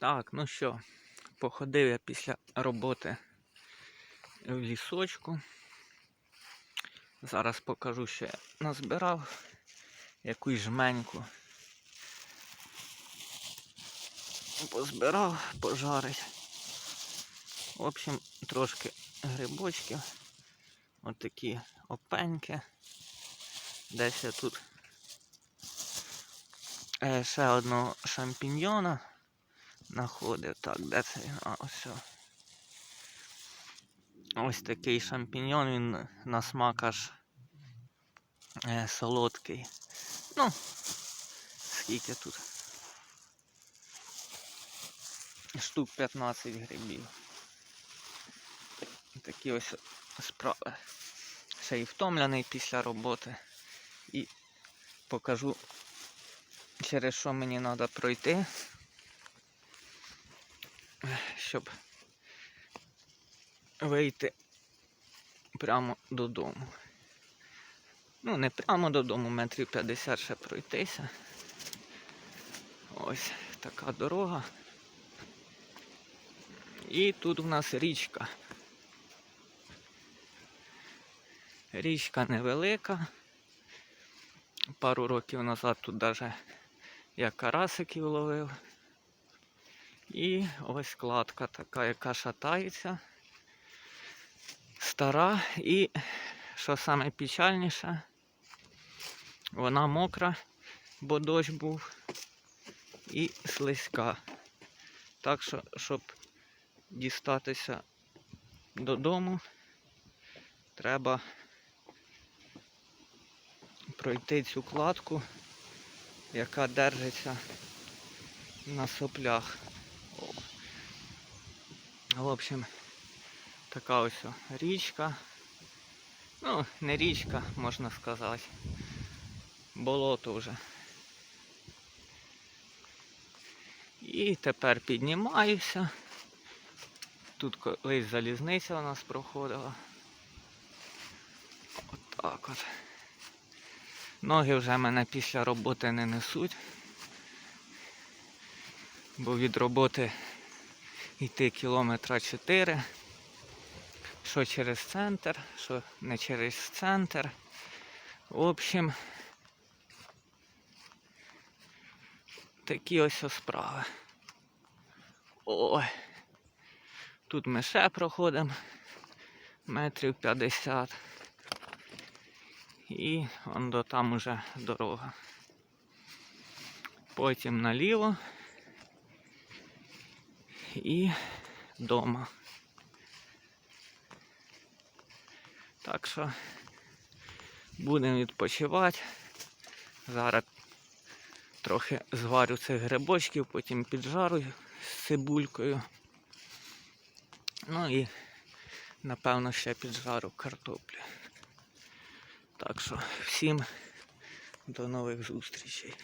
Так, ну що, походив я після роботи в лісочку. Зараз покажу, що я назбирав якусь жменьку. Позбирав, пожарить. В общем, трошки грибочків. Отакі опеньки. Десь я тут е, ще одного шампіньйона знаходив. Так, де це? А, ось. Ось такий шампіньйон, він на смак аж е, солодкий. Ну, скільки тут? Штук 15 грибів. Такі ось справи. Ще й втомлений після роботи. І покажу, через що мені треба пройти, щоб вийти прямо додому. Ну, не прямо додому, метрів 50 ще пройтися. Ось така дорога. І тут у нас річка. Річка невелика. Пару років назад тут даже я карасиків ловив. І ось кладка така, яка шатається. Стара і, що саме печальніше, вона мокра, бо дощ був, і слизька. Так що, щоб дістатися додому, треба пройти цю кладку, яка держиться на соплях. В общем, така ось річка. Ну, не річка, можна сказати. Болото вже. І тепер піднімаюся. Тут колись залізниця у нас проходила. Отак от. Ноги вже мене після роботи не несуть. Бо від роботи йти кілометра 4. Що через центр, що не через центр. В общем, такі ось справи. Ой. Тут ми ще проходимо метрів 50. І он до там уже дорога. Потім наліво і вдома. Так що будемо відпочивати. Зараз трохи зварю цих грибочків, потім піджарую з цибулькою. Ну і напевно ще піджару картоплю. Так що всім до нових зустрічей.